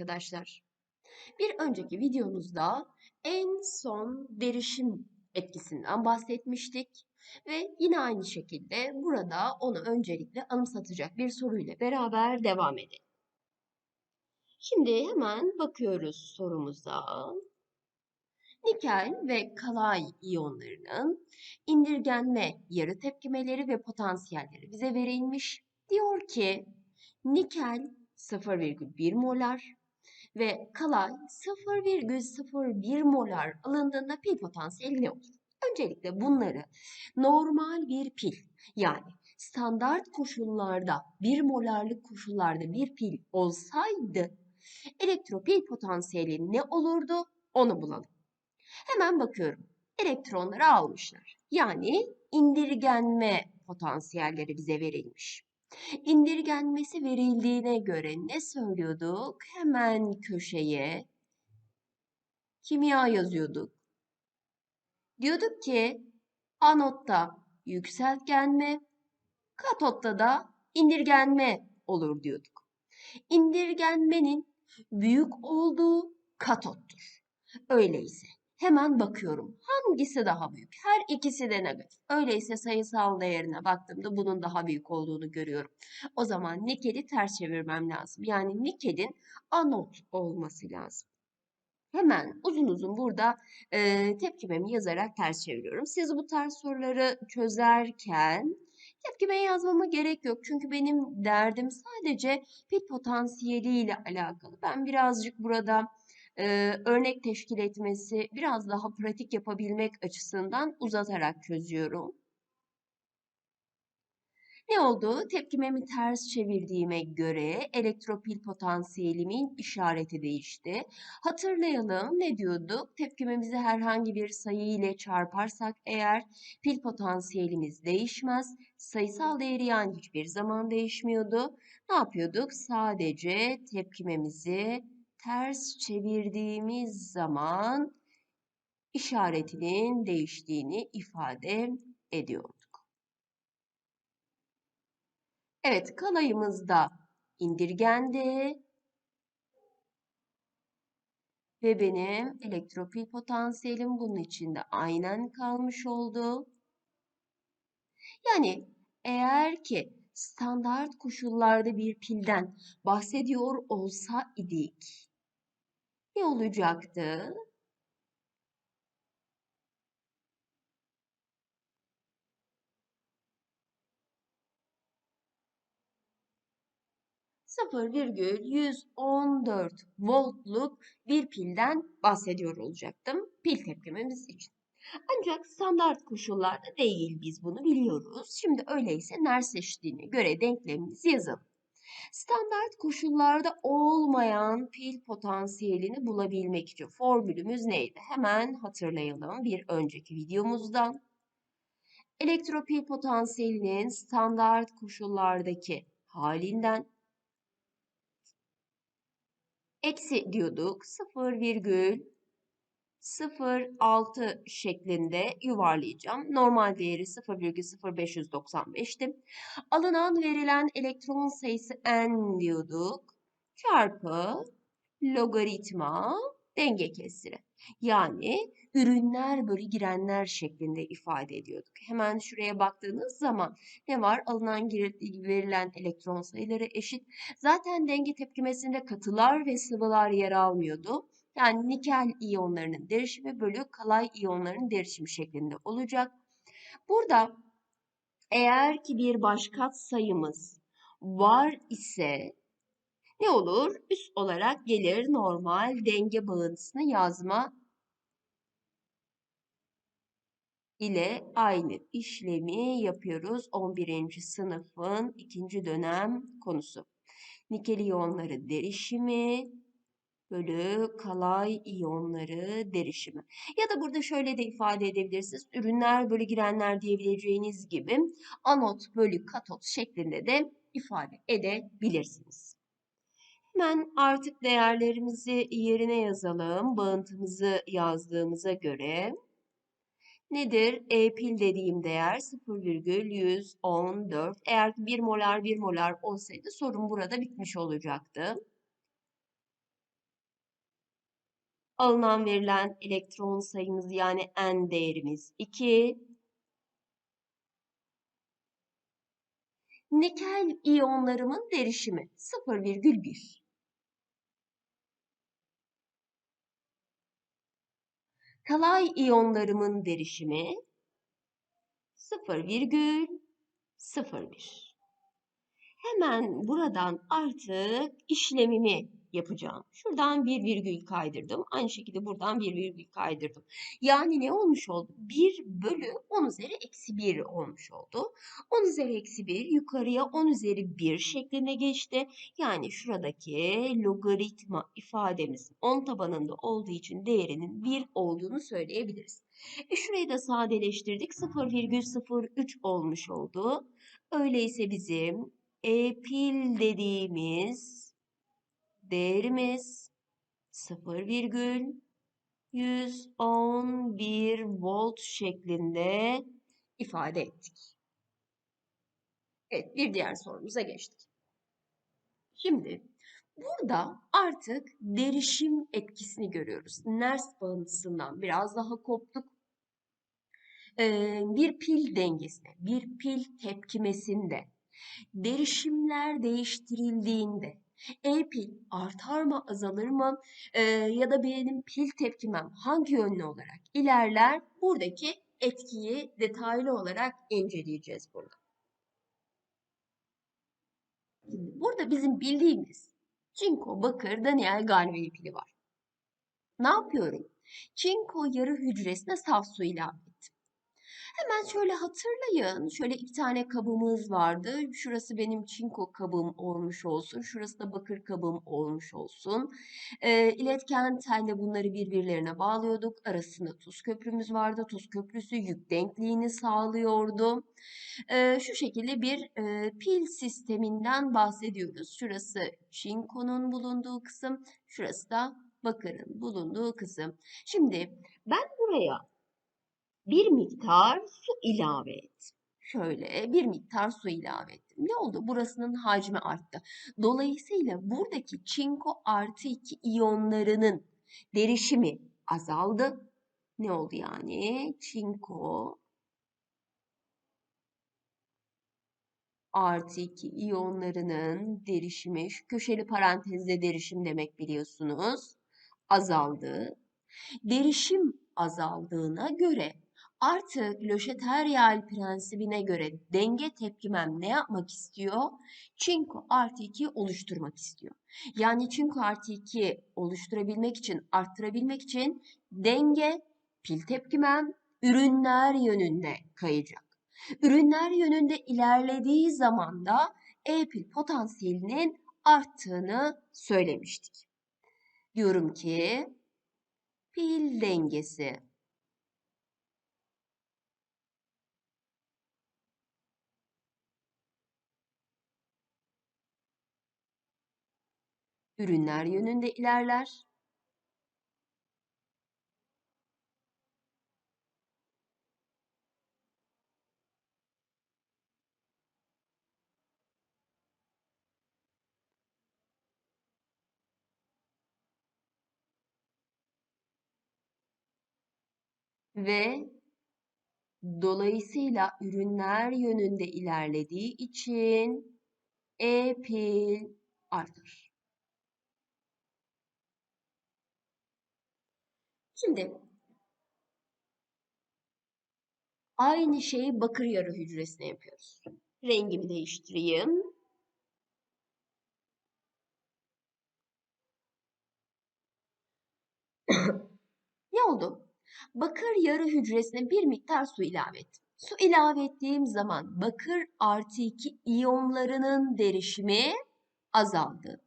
arkadaşlar. Bir önceki videomuzda en son derişim etkisinden bahsetmiştik ve yine aynı şekilde burada onu öncelikle anımsatacak bir soruyla beraber devam edelim. Şimdi hemen bakıyoruz sorumuza. Nikel ve kalay iyonlarının indirgenme yarı tepkimeleri ve potansiyelleri bize verilmiş. Diyor ki nikel 0,1 molar ve kalay 0,01 molar alındığında pil potansiyeli ne olur? Öncelikle bunları normal bir pil yani standart koşullarda 1 molarlık koşullarda bir pil olsaydı elektropil potansiyeli ne olurdu onu bulalım. Hemen bakıyorum. Elektronları almışlar. Yani indirgenme potansiyelleri bize verilmiş. İndirgenmesi verildiğine göre ne söylüyorduk? Hemen köşeye kimya yazıyorduk. Diyorduk ki anotta yükseltgenme, katotta da indirgenme olur diyorduk. İndirgenmenin büyük olduğu katottur. Öyleyse hemen bakıyorum. Hangisi daha büyük? Her ikisi de negatif. Öyleyse sayısal değerine baktığımda bunun daha büyük olduğunu görüyorum. O zaman nikeli ters çevirmem lazım. Yani nikelin anot olması lazım. Hemen uzun uzun burada e, tepkimemi yazarak ters çeviriyorum. Siz bu tarz soruları çözerken tepkimeyi yazmama gerek yok. Çünkü benim derdim sadece pil potansiyeli ile alakalı. Ben birazcık burada e, örnek teşkil etmesi biraz daha pratik yapabilmek açısından uzatarak çözüyorum. Ne oldu? Tepkimemi ters çevirdiğime göre elektropil potansiyelimin işareti değişti. Hatırlayalım ne diyorduk? Tepkimemizi herhangi bir sayı ile çarparsak eğer pil potansiyelimiz değişmez. Sayısal değeri yani hiçbir zaman değişmiyordu. Ne yapıyorduk? Sadece tepkimemizi ters çevirdiğimiz zaman işaretinin değiştiğini ifade ediyorduk. Evet, kalayımızda indirgendi ve benim elektropil potansiyelim bunun içinde aynen kalmış oldu. Yani eğer ki standart koşullarda bir pilden bahsediyor olsa idik ne olacaktı? %114 voltluk bir pilden bahsediyor olacaktım pil tepkimemiz için. Ancak standart koşullarda değil biz bunu biliyoruz. Şimdi öyleyse ners eşitliğine göre denklemimizi yazalım. Standart koşullarda olmayan pil potansiyelini bulabilmek için formülümüz neydi? Hemen hatırlayalım bir önceki videomuzdan. Elektropil potansiyelinin standart koşullardaki halinden eksi diyorduk 0,0 0,6 şeklinde yuvarlayacağım. Normal değeri 0,0595'ti. Alınan verilen elektron sayısı n diyorduk. Çarpı logaritma denge kesiri. Yani ürünler bölü girenler şeklinde ifade ediyorduk. Hemen şuraya baktığınız zaman ne var? Alınan verilen elektron sayıları eşit. Zaten denge tepkimesinde katılar ve sıvılar yer almıyordu. Yani nikel iyonlarının derişimi bölü kalay iyonlarının derişimi şeklinde olacak. Burada eğer ki bir başkat sayımız var ise ne olur? Üst olarak gelir normal denge bağıntısını yazma ile aynı işlemi yapıyoruz. 11. sınıfın ikinci dönem konusu. Nikel iyonları derişimi bölü kalay iyonları derişimi. Ya da burada şöyle de ifade edebilirsiniz. Ürünler bölü girenler diyebileceğiniz gibi anot bölü katot şeklinde de ifade edebilirsiniz. Hemen artık değerlerimizi yerine yazalım. Bağıntımızı yazdığımıza göre nedir? E pil dediğim değer 0,114. Eğer 1 molar 1 molar olsaydı sorun burada bitmiş olacaktı. Alınan verilen elektron sayımız yani N değerimiz 2. Nikel iyonlarımın derişimi 0,1. Kalay iyonlarımın derişimi 0,01. Hemen buradan artık işlemimi yapacağım. Şuradan bir virgül kaydırdım. Aynı şekilde buradan bir virgül kaydırdım. Yani ne olmuş oldu? 1 bölü 10 üzeri eksi 1 olmuş oldu. 10 üzeri eksi 1 yukarıya 10 üzeri 1 şeklinde geçti. Yani şuradaki logaritma ifademiz 10 tabanında olduğu için değerinin 1 olduğunu söyleyebiliriz. E şurayı da sadeleştirdik. 0,03 olmuş oldu. Öyleyse bizim e pil dediğimiz değerimiz 0,111 volt şeklinde ifade ettik. Evet bir diğer sorumuza geçtik. Şimdi burada artık derişim etkisini görüyoruz. Nernst bağıntısından biraz daha koptuk. Ee, bir pil dengesinde, bir pil tepkimesinde derişimler değiştirildiğinde e-pil artar mı azalır mı e, ya da benim pil tepkimem hangi yönlü olarak ilerler buradaki etkiyi detaylı olarak inceleyeceğiz burada. Şimdi burada bizim bildiğimiz çinko, bakır, Daniel Galvani pili var. Ne yapıyorum? Çinko yarı hücresine saf su ilave Hemen şöyle hatırlayın. Şöyle iki tane kabımız vardı. Şurası benim çinko kabım olmuş olsun. Şurası da bakır kabım olmuş olsun. E, iletken telle bunları birbirlerine bağlıyorduk. Arasında tuz köprümüz vardı. Tuz köprüsü yük denkliğini sağlıyordu. E, şu şekilde bir e, pil sisteminden bahsediyoruz. Şurası çinkonun bulunduğu kısım. Şurası da bakırın bulunduğu kısım. Şimdi ben buraya bir miktar su ilave et. Şöyle bir miktar su ilave ettim. Ne oldu? Burasının hacmi arttı. Dolayısıyla buradaki çinko artı 2 iyonlarının derişimi azaldı. Ne oldu yani? Çinko artı 2 iyonlarının derişimi, şu köşeli parantezde derişim demek biliyorsunuz, azaldı. Derişim azaldığına göre Artık Löşeteryal prensibine göre denge tepkimem ne yapmak istiyor? Çinko artı 2 oluşturmak istiyor. Yani çinko artı 2 oluşturabilmek için, arttırabilmek için denge pil tepkimem ürünler yönünde kayacak. Ürünler yönünde ilerlediği zaman da E-pil potansiyelinin arttığını söylemiştik. Diyorum ki pil dengesi ürünler yönünde ilerler. Ve dolayısıyla ürünler yönünde ilerlediği için E pil artar. Şimdi aynı şeyi bakır yarı hücresine yapıyoruz. Rengimi değiştireyim. ne oldu? Bakır yarı hücresine bir miktar su ilave ettim. Su ilave ettiğim zaman bakır artı 2 iyonlarının derişimi azaldı.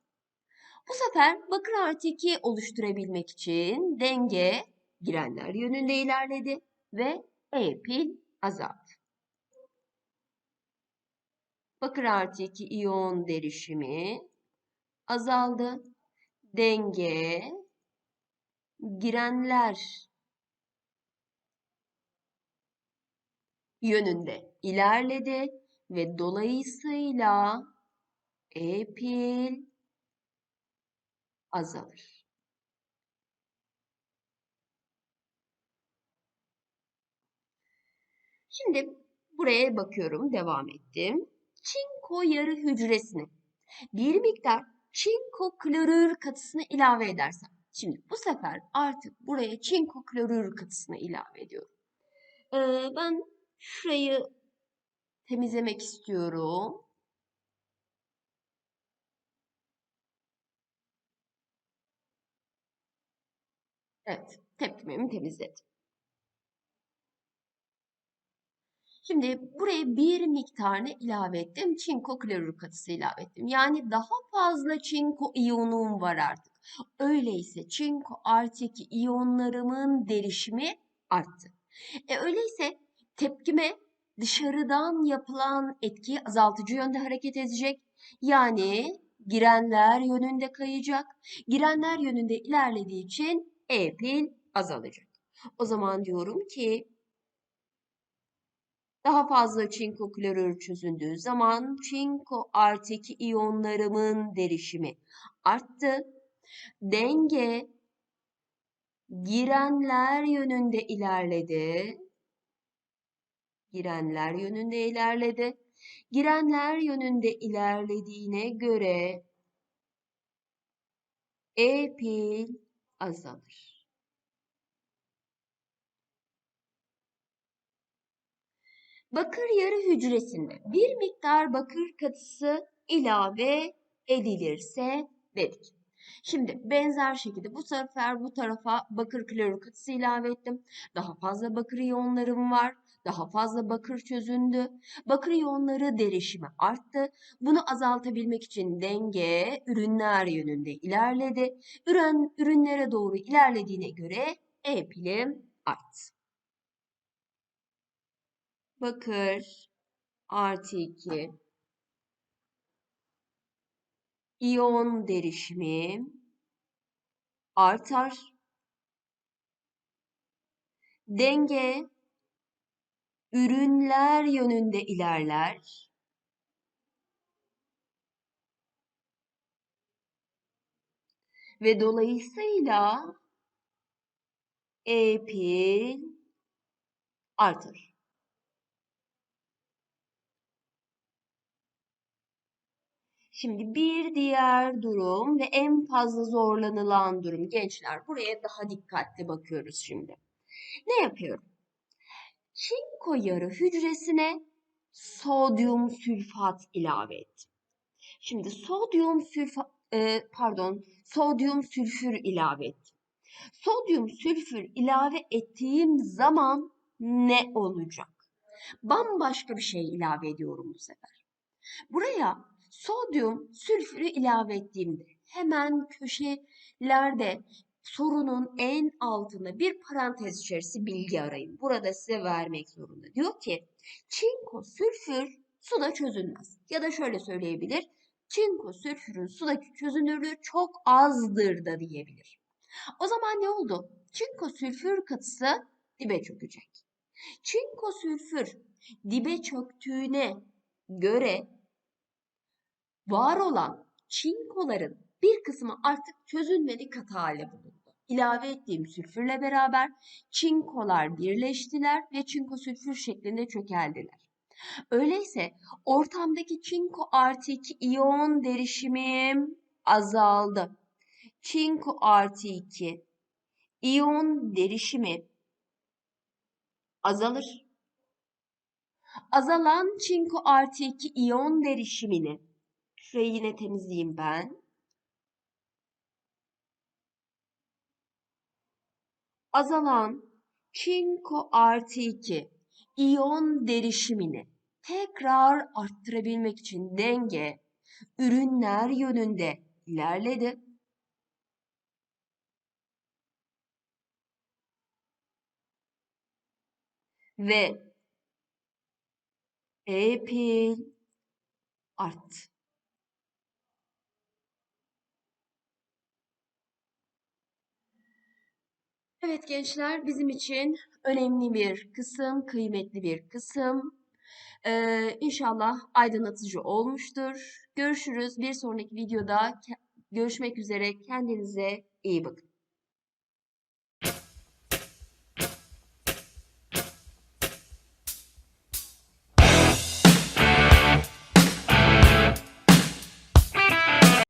Bu sefer bakır artı 2 oluşturabilmek için denge girenler yönünde ilerledi ve E pil azaldı. Bakır artı 2 iyon derişimi azaldı. Denge girenler yönünde ilerledi ve dolayısıyla E pil azalır. Şimdi buraya bakıyorum, devam ettim. Çinko yarı hücresine bir miktar çinko klorür katısını ilave edersen. Şimdi bu sefer artık buraya çinko klorür katısını ilave ediyorum. Ee, ben şurayı temizlemek istiyorum. Evet, tepkimemi temizledim. Şimdi buraya bir miktarını ilave ettim. Çinko klorür katısı ilave ettim. Yani daha fazla çinko iyonum var artık. Öyleyse çinko artı 2 iyonlarımın derişimi arttı. E öyleyse tepkime dışarıdan yapılan etki azaltıcı yönde hareket edecek. Yani girenler yönünde kayacak. Girenler yönünde ilerlediği için E pil azalacak. O zaman diyorum ki daha fazla çinko klorür çözündüğü zaman çinko artı 2 iyonlarımın derişimi arttı. Denge girenler yönünde ilerledi. Girenler yönünde ilerledi. Girenler yönünde ilerlediğine göre E pil azalır. Bakır yarı hücresinde bir miktar bakır katısı ilave edilirse dedik. Şimdi benzer şekilde bu sefer bu tarafa bakır klorür katısı ilave ettim. Daha fazla bakır iyonlarım var. Daha fazla bakır çözündü. Bakır iyonları derişimi arttı. Bunu azaltabilmek için denge ürünler yönünde ilerledi. Ürün, ürünlere doğru ilerlediğine göre E pilim arttı bakır artı 2 iyon derişimi artar. Denge ürünler yönünde ilerler. Ve dolayısıyla E pil artar. Şimdi bir diğer durum ve en fazla zorlanılan durum gençler. Buraya daha dikkatli bakıyoruz şimdi. Ne yapıyorum? Çinko yarı hücresine sodyum sülfat ilave ettim. Şimdi sodyum sülfat e, pardon sodyum sülfür ilave ettim. Sodyum sülfür ilave ettiğim zaman ne olacak? Bambaşka bir şey ilave ediyorum bu sefer. Buraya sodyum sülfürü ilave ettiğimde hemen köşelerde sorunun en altında bir parantez içerisi bilgi arayın. Burada size vermek zorunda. Diyor ki çinko sülfür suda çözülmez. Ya da şöyle söyleyebilir. Çinko sülfürün sudaki çözünürlüğü çok azdır da diyebilir. O zaman ne oldu? Çinko sülfür katısı dibe çökecek. Çinko sülfür dibe çöktüğüne göre var olan çinkoların bir kısmı artık çözülmeli katı hale bulundu. İlave ettiğim sülfürle beraber çinkolar birleştiler ve çinko sülfür şeklinde çökeldiler. Öyleyse ortamdaki çinko artı 2 iyon derişimim azaldı. Çinko artı 2 iyon derişimi azalır. Azalan çinko artı 2 iyon derişimini Şurayı yine temizleyeyim ben. Azalan çinko artı 2 iyon derişimini tekrar arttırabilmek için denge ürünler yönünde ilerledi. Ve E pil arttı. Evet gençler bizim için önemli bir kısım, kıymetli bir kısım. Ee, inşallah aydınlatıcı olmuştur. Görüşürüz. Bir sonraki videoda görüşmek üzere. Kendinize iyi bakın.